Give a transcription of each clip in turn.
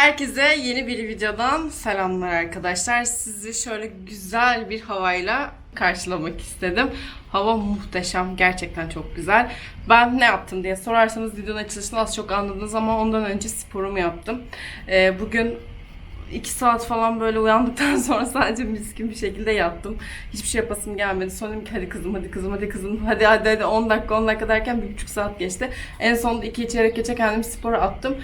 Herkese yeni bir videodan selamlar arkadaşlar. Sizi şöyle güzel bir havayla karşılamak istedim. Hava muhteşem, gerçekten çok güzel. Ben ne yaptım diye sorarsanız videonun açılışını az çok anladınız ama ondan önce sporumu yaptım. Ee, bugün 2 saat falan böyle uyandıktan sonra sadece miskin bir şekilde yattım. Hiçbir şey yapasım gelmedi. Sonra dedim ki hadi kızım hadi kızım hadi kızım hadi hadi hadi 10 dakika 10 dakika derken bir buçuk saat geçti. En sonunda 2 çeyrek geçe kendimi spora attım.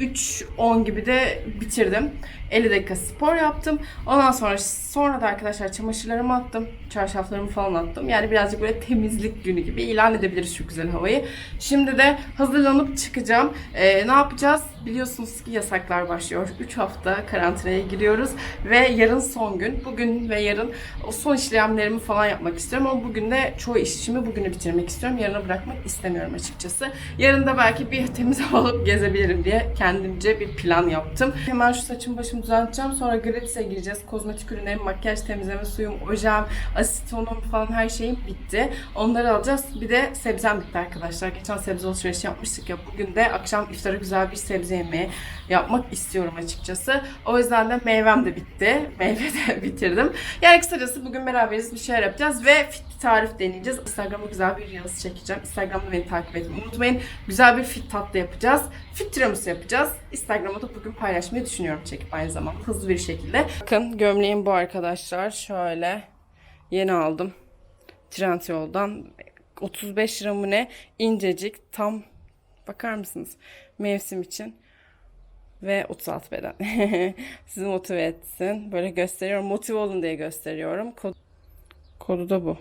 3-10 gibi de bitirdim. 50 dakika spor yaptım. Ondan sonra sonra da arkadaşlar çamaşırlarımı attım. Çarşaflarımı falan attım. Yani birazcık böyle temizlik günü gibi ilan edebiliriz şu güzel havayı. Şimdi de hazırlanıp çıkacağım. Ee, ne yapacağız? Biliyorsunuz ki yasaklar başlıyor. 3 hafta karantinaya giriyoruz. Ve yarın son gün. Bugün ve yarın o son işlemlerimi falan yapmak istiyorum. Ama bugün de çoğu işimi bugünü bitirmek istiyorum. Yarına bırakmak istemiyorum açıkçası. Yarın da belki bir temiz hava alıp gezebilirim diye kendimce bir plan yaptım. Hemen şu saçımı başımı düzelteceğim. Sonra gratis'e gireceğiz. Kozmetik ürünlerim, makyaj temizleme suyum, ojem, asitonum falan her şeyim bitti. Onları alacağız. Bir de sebzem bitti arkadaşlar. Geçen sebze alışverişi yapmıştık ya. Bugün de akşam iftara güzel bir sebze yemeği yapmak istiyorum açıkçası. O yüzden de meyvem de bitti. Meyve de bitirdim. Yani kısacası bugün beraberiz bir şeyler yapacağız ve fit bir tarif deneyeceğiz. Instagram'a güzel bir reels çekeceğim. Instagram'da beni takip etmeyi unutmayın. Güzel bir fit tatlı yapacağız. Fit tiramisu yapacağız. Instagram'a da bugün paylaşmayı düşünüyorum çekip aynı zamanda hızlı bir şekilde. Bakın gömleğim bu arkadaşlar. Şöyle yeni aldım. Trendyol'dan 35 lira mı ne? İncecik tam bakar mısınız? Mevsim için ve 36 beden. Sizi motive etsin. Böyle gösteriyorum. Motive olun diye gösteriyorum. Kod, kodu da bu.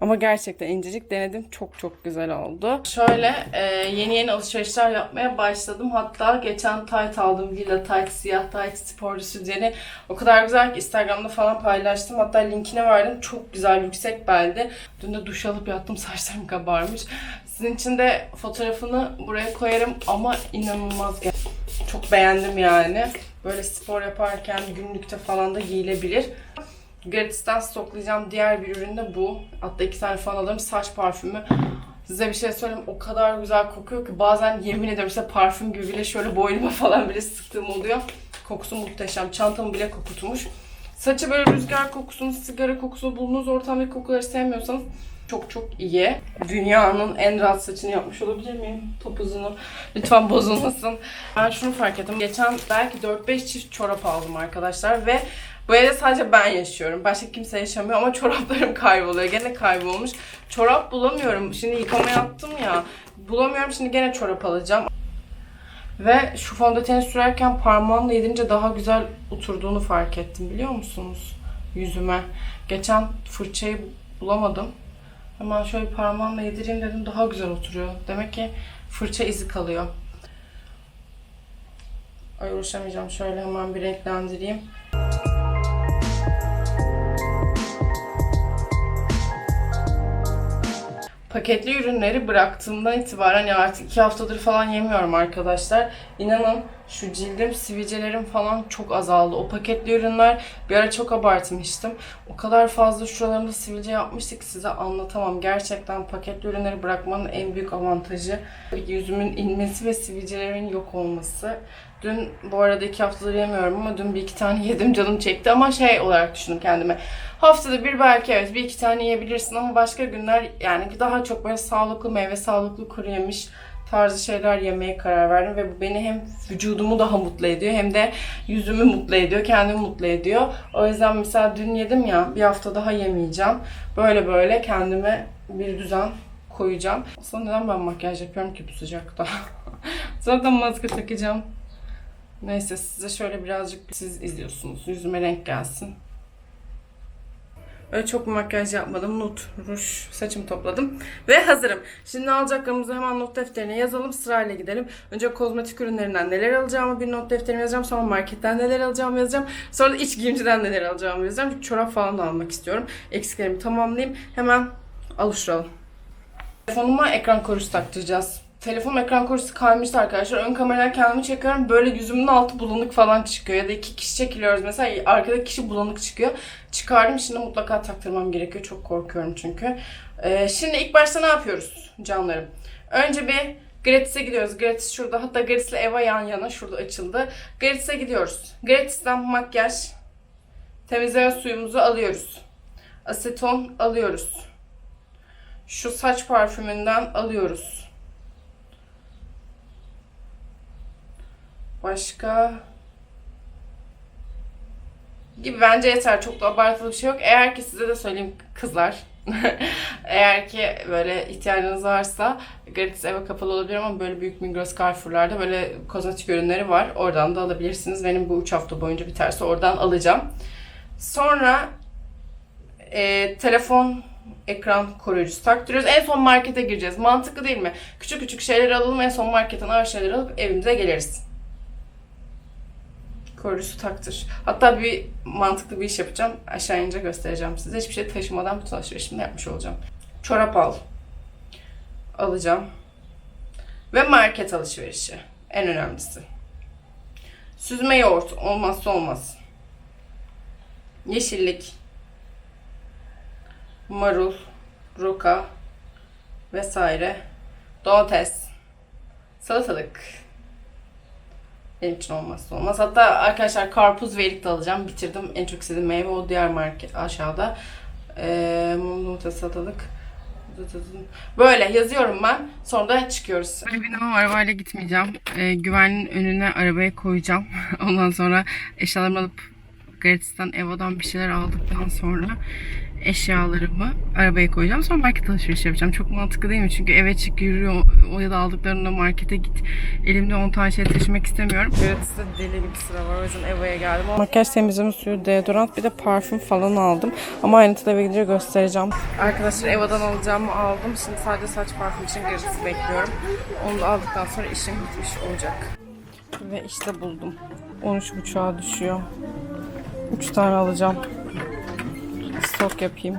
Ama gerçekten incecik denedim. Çok çok güzel oldu. Şöyle e, yeni yeni alışverişler yapmaya başladım. Hatta geçen tayt aldım. Lila tayt, siyah tayt, sporcu sütyeni. O kadar güzel ki Instagram'da falan paylaştım. Hatta linkine verdim. Çok güzel, yüksek beldi. Dün de duş alıp yattım. Saçlarım kabarmış. Sizin için de fotoğrafını buraya koyarım. Ama inanılmaz gel- Çok beğendim yani. Böyle spor yaparken günlükte falan da giyilebilir. Gratis'ten stoklayacağım diğer bir ürün de bu. Hatta iki tane falan alırım. Saç parfümü. Size bir şey söyleyeyim. O kadar güzel kokuyor ki bazen yemin ederim size parfüm gibi bile şöyle boynuma falan bile sıktığım oluyor. Kokusu muhteşem. Çantamı bile kokutmuş. Saçı böyle rüzgar kokusunu, sigara kokusunu bulunduğunuz ortamdaki kokuları sevmiyorsanız çok çok iyi. Dünyanın en rahat saçını yapmış olabilir miyim? Topuzunu. Lütfen bozulmasın. Ben şunu fark ettim. Geçen belki 4-5 çift çorap aldım arkadaşlar ve bu evde sadece ben yaşıyorum. Başka kimse yaşamıyor ama çoraplarım kayboluyor. Gene kaybolmuş. Çorap bulamıyorum. Şimdi yıkamaya attım ya. Bulamıyorum. Şimdi gene çorap alacağım. Ve şu fondöteni sürerken parmağımla yedince daha güzel oturduğunu fark ettim. Biliyor musunuz? Yüzüme. Geçen fırçayı bulamadım. Hemen şöyle parmağımla yedireyim dedim. Daha güzel oturuyor. Demek ki fırça izi kalıyor. Ay uğraşamayacağım. Şöyle hemen bir renklendireyim. Paketli ürünleri bıraktığımdan itibaren ya artık iki haftadır falan yemiyorum arkadaşlar. İnanın şu cildim, sivilcelerim falan çok azaldı. O paketli ürünler bir ara çok abartmıştım. O kadar fazla şuralarımda sivilce yapmıştık size anlatamam. Gerçekten paketli ürünleri bırakmanın en büyük avantajı yüzümün inmesi ve sivilcelerimin yok olması. Dün bu arada iki haftadır yemiyorum ama dün bir iki tane yedim canım çekti ama şey olarak düşündüm kendime. Haftada bir belki evet bir iki tane yiyebilirsin ama başka günler yani daha çok böyle sağlıklı meyve, sağlıklı kuru yemiş tarzı şeyler yemeye karar verdim ve bu beni hem vücudumu daha mutlu ediyor hem de yüzümü mutlu ediyor, kendimi mutlu ediyor. O yüzden mesela dün yedim ya bir hafta daha yemeyeceğim. Böyle böyle kendime bir düzen koyacağım. Aslında neden ben makyaj yapıyorum ki bu sıcakta? Zaten maske takacağım. Neyse size şöyle birazcık siz izliyorsunuz. Yüzüme renk gelsin. Öyle çok makyaj yapmadım. Nut, ruj, saçımı topladım. Ve hazırım. Şimdi alacaklarımızı hemen not defterine yazalım. Sırayla gidelim. Önce kozmetik ürünlerinden neler alacağımı bir not defterine yazacağım. Sonra marketten neler alacağımı yazacağım. Sonra da iç giyimciden neler alacağımı yazacağım. Çünkü çorap falan almak istiyorum. Eksiklerimi tamamlayayım. Hemen alıştıralım. Telefonuma ekran koruyucu taktıracağız. Telefon ekran koruyucusu kaymıştı arkadaşlar. Ön kameraya kendimi çekiyorum. Böyle yüzümün altı bulanık falan çıkıyor. Ya da iki kişi çekiliyoruz mesela. Arkadaki kişi bulanık çıkıyor. Çıkardım. Şimdi mutlaka taktırmam gerekiyor. Çok korkuyorum çünkü. Ee, şimdi ilk başta ne yapıyoruz canlarım? Önce bir Gratis'e gidiyoruz. Gratis şurada. Hatta Gratis'le Eva yan yana şurada açıldı. Gratis'e gidiyoruz. Gratis'ten makyaj, temizleme suyumuzu alıyoruz. Aseton alıyoruz. Şu saç parfümünden alıyoruz. Başka gibi bence yeter. Çok da abartılı bir şey yok. Eğer ki size de söyleyeyim kızlar. Eğer ki böyle ihtiyacınız varsa Gratis eve kapalı olabilir ama böyle büyük Migros Carrefour'larda böyle kozmetik ürünleri var. Oradan da alabilirsiniz. Benim bu 3 hafta boyunca biterse oradan alacağım. Sonra e, telefon ekran koruyucusu taktırıyoruz. En son markete gireceğiz. Mantıklı değil mi? Küçük küçük şeyleri alalım. En son marketten ağır şeyleri alıp evimize geliriz koruyucusu taktır. Hatta bir mantıklı bir iş yapacağım. Aşağı ince göstereceğim size. Hiçbir şey taşımadan bütün alışverişimi yapmış olacağım. Çorap al. Alacağım. Ve market alışverişi. En önemlisi. Süzme yoğurt. Olmazsa olmaz. Yeşillik. Marul. Roka. Vesaire. Domates. Salatalık. Benim için olmazsa olmaz. Hatta arkadaşlar karpuz ve erik de alacağım. Bitirdim. En çok istediğim meyve o diğer market aşağıda. Ee, domates, salatalık. Böyle yazıyorum ben. Sonra da çıkıyoruz. Böyle bir ama arabayla gitmeyeceğim. Ee, güvenliğin önüne arabaya koyacağım. Ondan sonra eşyalarımı alıp Gratis'ten Eva'dan bir şeyler aldıktan sonra eşyalarımı arabaya koyacağım. Sonra market alışveriş yapacağım. Çok mantıklı değil mi? Çünkü eve çık yürüyor o ya da aldıklarında markete git. Elimde 10 tane şey taşımak istemiyorum. Gratis'te deli gibi sıra var. O yüzden Eva'ya geldim. Makyaj temizleme suyu, deodorant bir de parfüm falan aldım. Ama ayrıntıda eve gidince göstereceğim. Arkadaşlar Eva'dan alacağımı aldım. Şimdi sadece saç parfüm için Gratis'i bekliyorum. Onu da aldıktan sonra işim bitmiş olacak. Ve işte buldum. 13.5'a düşüyor. 3 tane alacağım. Stok yapayım.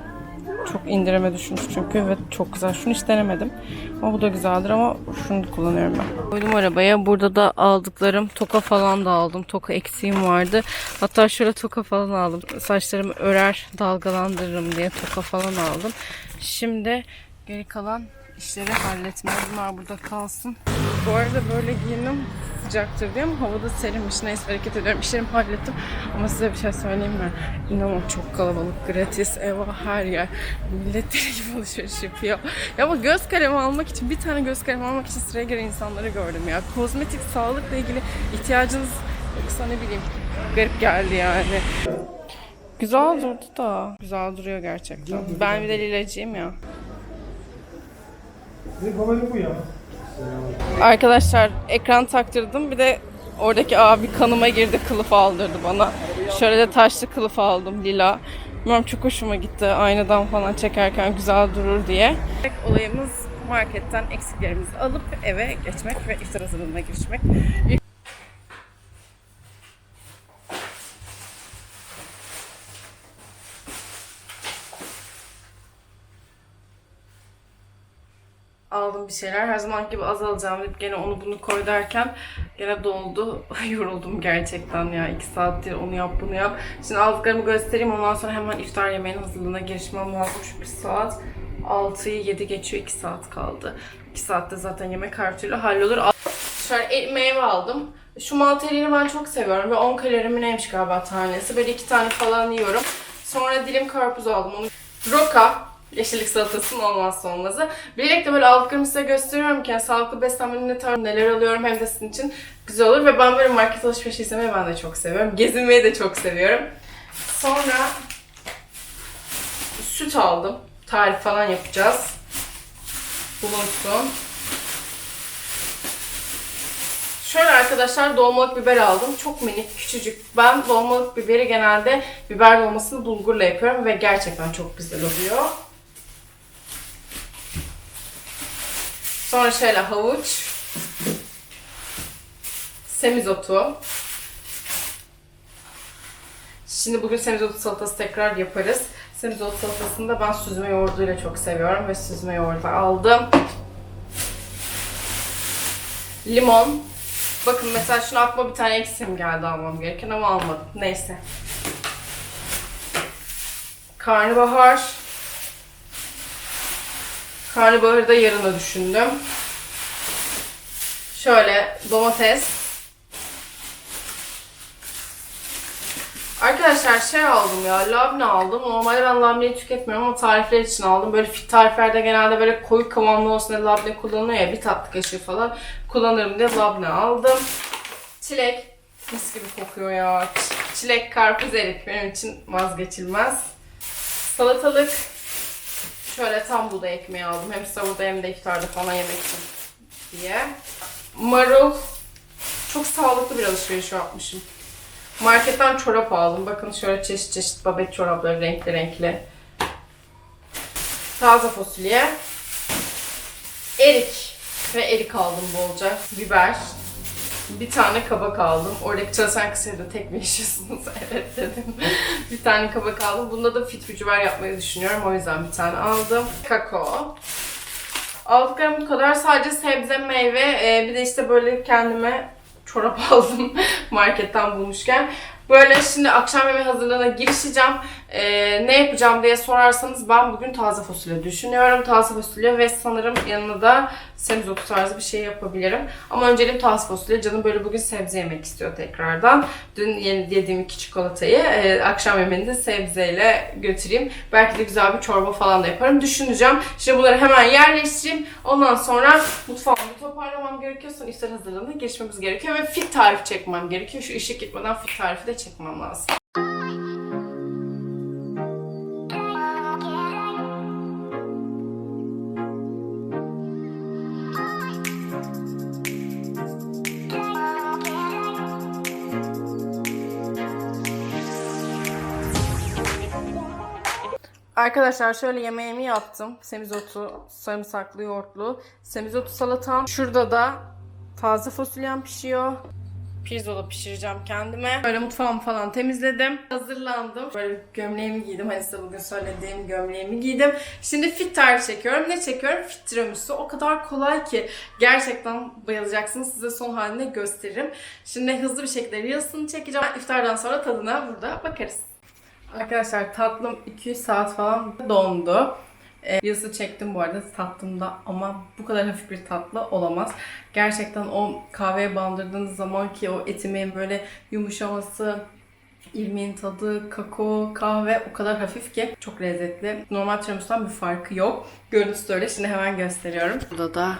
Çok indirime düşmüş çünkü ve çok güzel. Şunu hiç denemedim. Ama bu da güzeldir ama şunu kullanıyorum ben. Koydum arabaya. Burada da aldıklarım toka falan da aldım. Toka eksiğim vardı. Hatta şöyle toka falan aldım. Saçlarımı örer, dalgalandırırım diye toka falan aldım. Şimdi geri kalan işleri halletmeye. Bunlar burada kalsın. Bu arada böyle giyinim sıcaktır diye ama havada serinmiş. Neyse hareket ediyorum. İşlerimi hallettim. Ama size bir şey söyleyeyim mi? İnanın çok kalabalık. Gratis, eva her yer. Millet deli gibi alışveriş yapıyor. Ya ama göz kalemi almak için, bir tane göz kalemi almak için sıraya giren insanları gördüm ya. Kozmetik, sağlıkla ilgili ihtiyacınız yoksa ne bileyim garip geldi yani. Güzel durdu da. Güzel duruyor gerçekten. Ben bir de lilacıyım ya. Arkadaşlar ekran taktırdım. Bir de oradaki abi kanıma girdi kılıf aldırdı bana. Şöyle de taşlı kılıf aldım lila. Bilmiyorum çok hoşuma gitti. Aynadan falan çekerken güzel durur diye. Olayımız marketten eksiklerimizi alıp eve geçmek ve iftar hazırlığına girişmek. aldım bir şeyler. Her zaman gibi az alacağım deyip gene onu bunu koy derken gene doldu. Yoruldum gerçekten ya. 2 saattir onu yap bunu yap. Şimdi aldıklarımı göstereyim. Ondan sonra hemen iftar yemeğinin hazırlığına girişmem lazım. Çünkü saat 6'yı 7 geçiyor. 2 saat kaldı. 2 saatte zaten yemek her türlü hallolur. Şöyle e- meyve aldım. Şu mantarini ben çok seviyorum ve 10 kalori mi neymiş galiba tanesi. Böyle iki tane falan yiyorum. Sonra dilim karpuz aldım. Onu roka, yeşillik salatasının olmazsa olmazı. De böyle aldıklarımı size gösteriyorum ki yani sağlıklı beslenmenin ne tarz neler alıyorum hem de sizin için güzel olur. Ve ben böyle market alışverişi izlemeyi ben de çok seviyorum. Gezinmeyi de çok seviyorum. Sonra süt aldım. Tarif falan yapacağız. Bulunsun. Şöyle arkadaşlar dolmalık biber aldım. Çok minik, küçücük. Ben dolmalık biberi genelde biber dolmasını bulgurla yapıyorum ve gerçekten çok güzel oluyor. Sonra şöyle havuç. Semizotu. Şimdi bugün semizotu salatası tekrar yaparız. Semizotu salatasını da ben süzme yoğurduyla çok seviyorum ve süzme yoğurdu aldım. Limon. Bakın mesela şunu aklıma bir tane eksiğim geldi almam gereken ama almadım. Neyse. Karnabahar. Karnabaharı da yarına düşündüm. Şöyle domates. Arkadaşlar şey aldım ya, labne aldım. Normalde ben labneyi tüketmiyorum ama tarifler için aldım. Böyle fit tariflerde genelde böyle koyu kıvamlı olsun diye labne kullanılıyor ya, bir tatlı kaşığı falan kullanırım diye labne aldım. Çilek, mis gibi kokuyor ya. Çilek, karpuz, erik benim için vazgeçilmez. Salatalık, şöyle tam buğday ekmeği aldım. Hem sahurda hem de iftarda falan yemek için diye. Marul, çok sağlıklı bir alışveriş yapmışım. Marketten çorap aldım. Bakın şöyle çeşit çeşit babet çorapları renkli renkli. Taze fasulye. Erik. Ve erik aldım bolca. Biber. Bir tane kabak aldım. Oradaki çalışan kısayı da tek mi yaşıyorsunuz? evet dedim. bir tane kabak aldım. Bunda da fit biber yapmayı düşünüyorum. O yüzden bir tane aldım. Kakao. Aldıklarım bu kadar. Sadece sebze, meyve, e, bir de işte böyle kendime çorap aldım marketten bulmuşken. Böyle şimdi akşam yemeği hazırlığına girişeceğim. E, ne yapacağım diye sorarsanız ben bugün taze fasulye düşünüyorum. Taze fasulye ve sanırım yanına da semizotu tarzı bir şey yapabilirim. Ama önceliğim taze fasulye. Canım böyle bugün sebze yemek istiyor tekrardan. Dün yeni yediğim iki çikolatayı e, akşam yemeğinde sebzeyle götüreyim. Belki de güzel bir çorba falan da yaparım. Düşüneceğim. Şimdi bunları hemen yerleştireyim. Ondan sonra mutfağımı toparlamam gerekiyor. Sonra iftar hazırlığına geçmemiz gerekiyor. Ve fit tarif çekmem gerekiyor. Şu ışık gitmeden fit tarifi de çekmem lazım. Arkadaşlar şöyle yemeğimi yaptım. Semizotu, sarımsaklı yoğurtlu. Semizotu salatam. Şurada da taze fasulyem pişiyor. Pirzola pişireceğim kendime. Böyle mutfağımı falan temizledim. Hazırlandım. Böyle gömleğimi giydim. Hani size bugün söylediğim gömleğimi giydim. Şimdi fit tarif çekiyorum. Ne çekiyorum? Fit tiramisu. O kadar kolay ki. Gerçekten bayılacaksınız. Size son halinde gösteririm. Şimdi hızlı bir şekilde Reels'ını çekeceğim. İftardan sonra tadına burada bakarız. Arkadaşlar tatlım 200 saat falan dondu. E, Reels'ı çektim bu arada tatlımda ama bu kadar hafif bir tatlı olamaz. Gerçekten o kahveye bandırdığınız zaman ki o etimeğin böyle yumuşaması, irmiğin tadı, kakao, kahve o kadar hafif ki çok lezzetli. Normal tiramisu'dan bir farkı yok. Görüntüsü de öyle. Şimdi hemen gösteriyorum. Burada da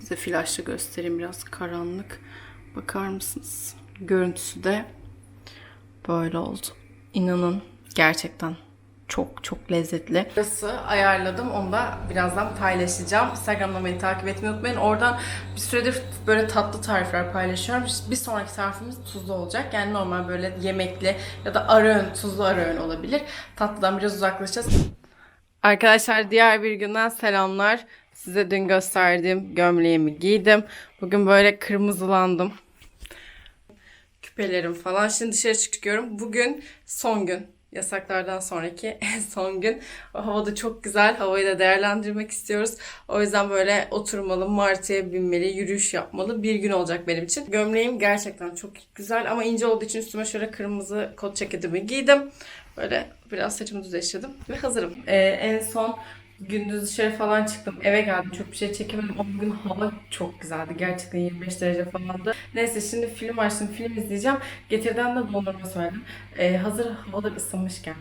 size flaşla göstereyim biraz karanlık. Bakar mısınız? Görüntüsü de böyle oldu. İnanın gerçekten çok çok lezzetli. Burası ayarladım. Onu da birazdan paylaşacağım. Instagram'da beni takip etmeyi unutmayın. Oradan bir süredir böyle tatlı tarifler paylaşıyorum. Bir sonraki tarifimiz tuzlu olacak. Yani normal böyle yemekli ya da ara öğün, tuzlu ara öğün olabilir. Tatlıdan biraz uzaklaşacağız. Arkadaşlar diğer bir günden selamlar. Size dün gösterdiğim gömleğimi giydim. Bugün böyle kırmızılandım küpelerim falan. Şimdi dışarı çıkıyorum. Bugün son gün. Yasaklardan sonraki en son gün. O hava da çok güzel. Havayı da değerlendirmek istiyoruz. O yüzden böyle oturmalı, martıya binmeli, yürüyüş yapmalı bir gün olacak benim için. Gömleğim gerçekten çok güzel ama ince olduğu için üstüme şöyle kırmızı kot ceketimi giydim. Böyle biraz saçımı düzleştirdim ve hazırım. Ee, en son Gündüz dışarı falan çıktım. Eve geldim. Çok bir şey çekemedim ama bugün hava çok güzeldi. Gerçekten 25 derece falandı. Neyse şimdi film açtım. Film izleyeceğim. Getirden de dondurma söyledim. Ee, hazır havada ısınmışken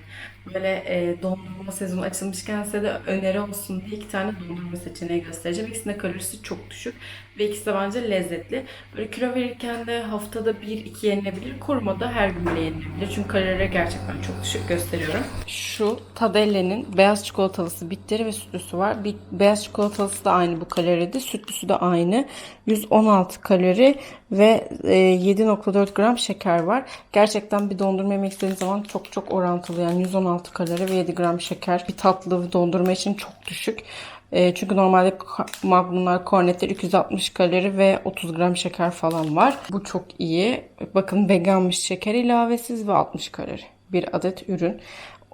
böyle e, dondurma sezonu açılmışken size de öneri olsun diye iki tane dondurma seçeneği göstereceğim. İkisinin kalorisi çok düşük ve ikisi de bence lezzetli. Böyle kilo verirken de haftada bir iki yenilebilir. Kurumada her gün bile yenilebilir. Çünkü kalorileri gerçekten çok düşük gösteriyorum. Şu Tadelle'nin beyaz çikolatalısı bitteri ve sütlüsü var. Bir, beyaz çikolatalısı da aynı bu kaloride. Sütlüsü de aynı. 116 kalori ve e, 7.4 gram şeker var. Gerçekten bir dondurma yemek istediğiniz zaman çok çok orantılı. Yani 116 kalori ve 7 gram şeker. Bir tatlı dondurma için çok düşük. E, çünkü normalde magnumlar, kornetler 260 kalori ve 30 gram şeker falan var. Bu çok iyi. Bakın veganmış şeker ilavesiz ve 60 kalori. Bir adet ürün.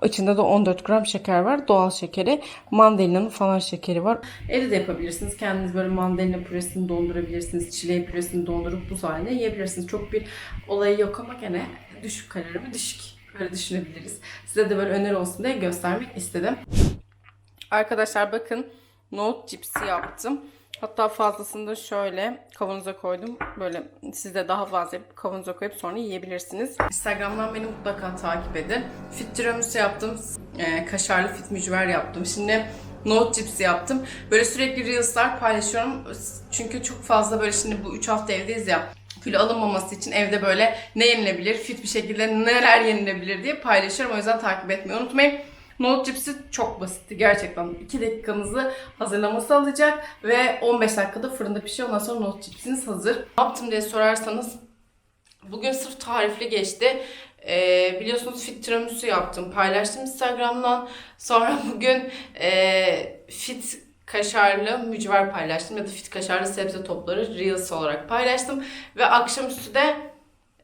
İçinde de 14 gram şeker var. Doğal şekeri. Mandalina'nın falan şekeri var. Evde de yapabilirsiniz. Kendiniz böyle mandalina püresini dondurabilirsiniz. Çileği püresini dondurup buz haline yiyebilirsiniz. Çok bir olayı yok ama gene düşük kalori mi düşük. Böyle düşünebiliriz. Size de böyle öneri olsun diye göstermek istedim. Arkadaşlar bakın nohut cipsi yaptım. Hatta fazlasını da şöyle kavanoza koydum. Böyle siz de daha fazla kavanoza koyup sonra yiyebilirsiniz. Instagram'dan beni mutlaka takip edin. Fit tiramisu yaptım. Ee, kaşarlı fit mücver yaptım. Şimdi nohut cipsi yaptım. Böyle sürekli reels'lar paylaşıyorum. Çünkü çok fazla böyle şimdi bu 3 hafta evdeyiz ya kilo alınmaması için evde böyle ne yenilebilir, fit bir şekilde neler yenilebilir diye paylaşıyorum. O yüzden takip etmeyi unutmayın. Nohut cipsi çok basitti gerçekten. 2 dakikanızı hazırlaması alacak ve 15 dakikada fırında pişiyor. Ondan sonra nohut cipsiniz hazır. Ne yaptım diye sorarsanız bugün sırf tarifli geçti. Ee, biliyorsunuz fit tiramisu yaptım. Paylaştım Instagram'dan. Sonra bugün ee, fit kaşarlı mücver paylaştım ya da fit kaşarlı sebze topları Reels olarak paylaştım. Ve akşamüstü de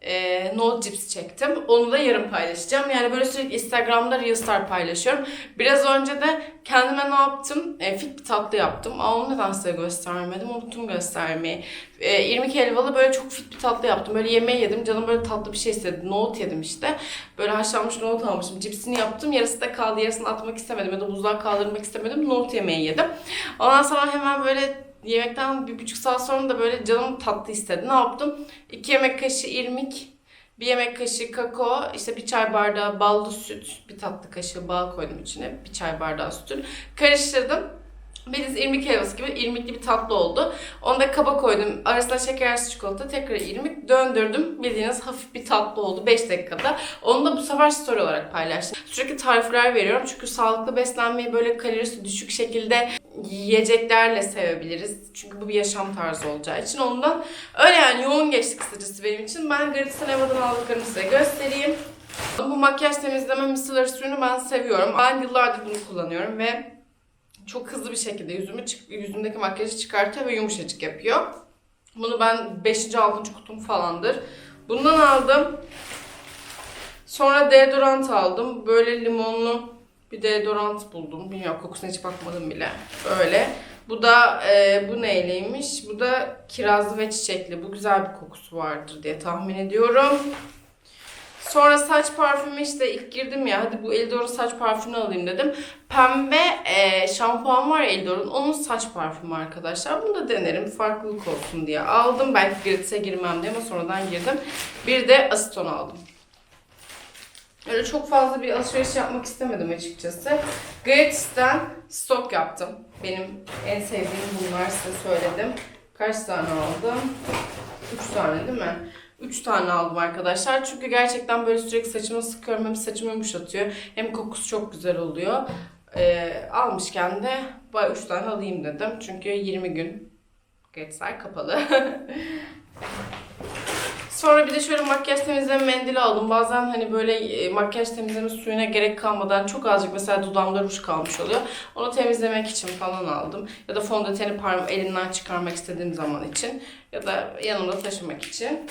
e, nohut cips çektim. Onu da yarın paylaşacağım. Yani böyle sürekli Instagram'da Reels'lar paylaşıyorum. Biraz önce de kendime ne yaptım? E, fit bir tatlı yaptım. Ama onu neden size göstermedim? Unuttum göstermeyi. E, irmik helvalı böyle çok fit bir tatlı yaptım. Böyle yemeği yedim. Canım böyle tatlı bir şey istedi. Nohut yedim işte. Böyle haşlanmış nohut almışım. Cipsini yaptım. Yarısı da kaldı. Yarısını atmak istemedim. Ya da buzluğa kaldırmak istemedim. Nohut yemeği yedim. Ondan sonra hemen böyle yemekten bir buçuk saat sonra da böyle canım tatlı istedi. Ne yaptım? 2 yemek kaşığı irmik, bir yemek kaşığı kakao, işte bir çay bardağı ballı süt, bir tatlı kaşığı bal koydum içine, bir çay bardağı sütün. Karıştırdım. Beliz irmik helvası gibi irmikli bir tatlı oldu. Onu da kaba koydum. Arasına şekersiz çikolata, tekrar irmik döndürdüm. Bildiğiniz hafif bir tatlı oldu 5 dakikada. Onu da bu sefer story olarak paylaştım. Sürekli tarifler veriyorum. Çünkü sağlıklı beslenmeyi böyle kalorisi düşük şekilde yiyeceklerle sevebiliriz. Çünkü bu bir yaşam tarzı olacağı için. Ondan öyle yani yoğun geçti kısacası benim için. Ben Gratisen Eva'dan aldıklarımı size göstereyim. Bu makyaj temizleme micellar suyunu ben seviyorum. Ben yıllardır bunu kullanıyorum ve çok hızlı bir şekilde yüzümü yüzümdeki makyajı çıkartıyor ve yumuşacık yapıyor. Bunu ben 5. 6. kutum falandır. Bundan aldım. Sonra deodorant aldım. Böyle limonlu bir deodorant buldum. Bilmiyorum kokusuna hiç bakmadım bile. Böyle. Bu da e, bu neyleymiş? Bu da kirazlı ve çiçekli. Bu güzel bir kokusu vardır diye tahmin ediyorum. Sonra saç parfümü işte ilk girdim ya hadi bu Eldor'un saç parfümünü alayım dedim. Pembe e, şampuan var Eldor'un onun saç parfümü arkadaşlar. Bunu da denerim farklılık olsun diye aldım. Belki gratis'e girmem diye ama sonradan girdim. Bir de aseton aldım. Öyle çok fazla bir alışveriş yapmak istemedim açıkçası. Gratis'ten stok yaptım. Benim en sevdiğim bunlar size söyledim. Kaç tane aldım? 3 tane değil mi? 3 tane aldım arkadaşlar. Çünkü gerçekten böyle sürekli saçımı sıkıyorum. Hem saçımı yumuşatıyor. Hem kokusu çok güzel oluyor. Ee, almışken de 3 tane alayım dedim. Çünkü 20 gün Gratis'ler kapalı. Sonra bir de şöyle makyaj temizleme mendili aldım. Bazen hani böyle e, makyaj temizleme suyuna gerek kalmadan çok azıcık mesela dudağımda ruj kalmış oluyor. Onu temizlemek için falan aldım. Ya da fondöteni parmağım elimden çıkarmak istediğim zaman için. Ya da yanımda taşımak için.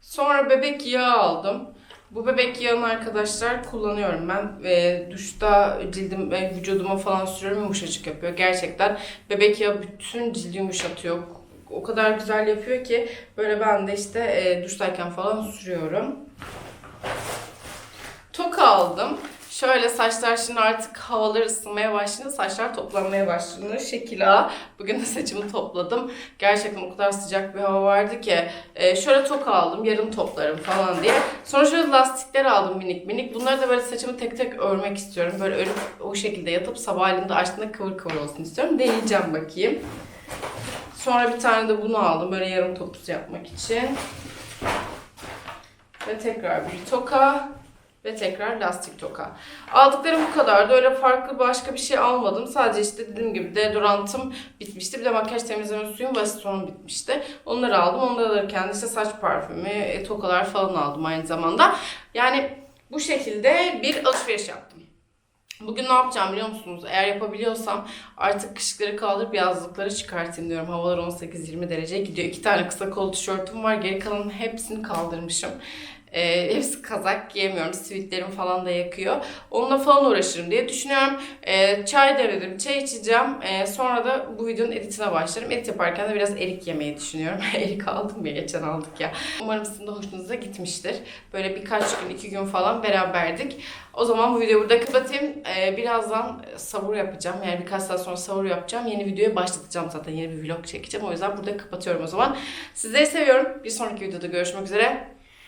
Sonra bebek yağı aldım. Bu bebek yağını arkadaşlar kullanıyorum ben. Ve duşta cildim ve vücuduma falan sürüyorum yumuşacık yapıyor. Gerçekten bebek yağı bütün cildi yumuşatıyor. O kadar güzel yapıyor ki böyle ben de işte e, duştayken falan sürüyorum. Toka aldım. Şöyle saçlar şimdi artık havalar ısınmaya başladı. Saçlar toplanmaya başladı. Şekil A. Bugün de saçımı topladım. Gerçekten o kadar sıcak bir hava vardı ki. e, şöyle toka aldım. Yarın toplarım falan diye. Sonra şöyle lastikler aldım minik minik. Bunları da böyle saçımı tek tek örmek istiyorum. Böyle örüp o şekilde yatıp sabahleyin de açtığında kıvır kıvır olsun istiyorum. Deneyeceğim bakayım. Sonra bir tane de bunu aldım. Böyle yarım topuz yapmak için. Ve tekrar bir toka. Ve tekrar lastik toka. Aldıklarım bu kadardı. Öyle farklı başka bir şey almadım. Sadece işte dediğim gibi deodorantım bitmişti. Bir de makyaj temizleme suyum ve asitonum bitmişti. Onları aldım. Onları alırken işte saç parfümü, e, tokalar falan aldım aynı zamanda. Yani bu şekilde bir alışveriş yaptım. Bugün ne yapacağım biliyor musunuz? Eğer yapabiliyorsam artık kışlıkları kaldırıp yazlıkları çıkartayım diyorum. Havalar 18-20 derece gidiyor. İki tane kısa kol tişörtüm var. Geri kalanın hepsini kaldırmışım. Ee, hepsi kazak giyemiyorum. Sivitlerim falan da yakıyor. Onunla falan uğraşırım diye düşünüyorum. Ee, çay demledim. Çay içeceğim. Ee, sonra da bu videonun editine başlarım. Edit yaparken de biraz erik yemeyi düşünüyorum. erik aldım ya. Geçen aldık ya. Umarım sizin de hoşunuza gitmiştir. Böyle birkaç gün, iki gün falan beraberdik. O zaman bu videoyu burada kapatayım. Ee, birazdan savur yapacağım. Yani birkaç saat sonra savur yapacağım. Yeni videoya başlatacağım zaten. Yeni bir vlog çekeceğim. O yüzden burada kapatıyorum o zaman. Sizleri seviyorum. Bir sonraki videoda görüşmek üzere.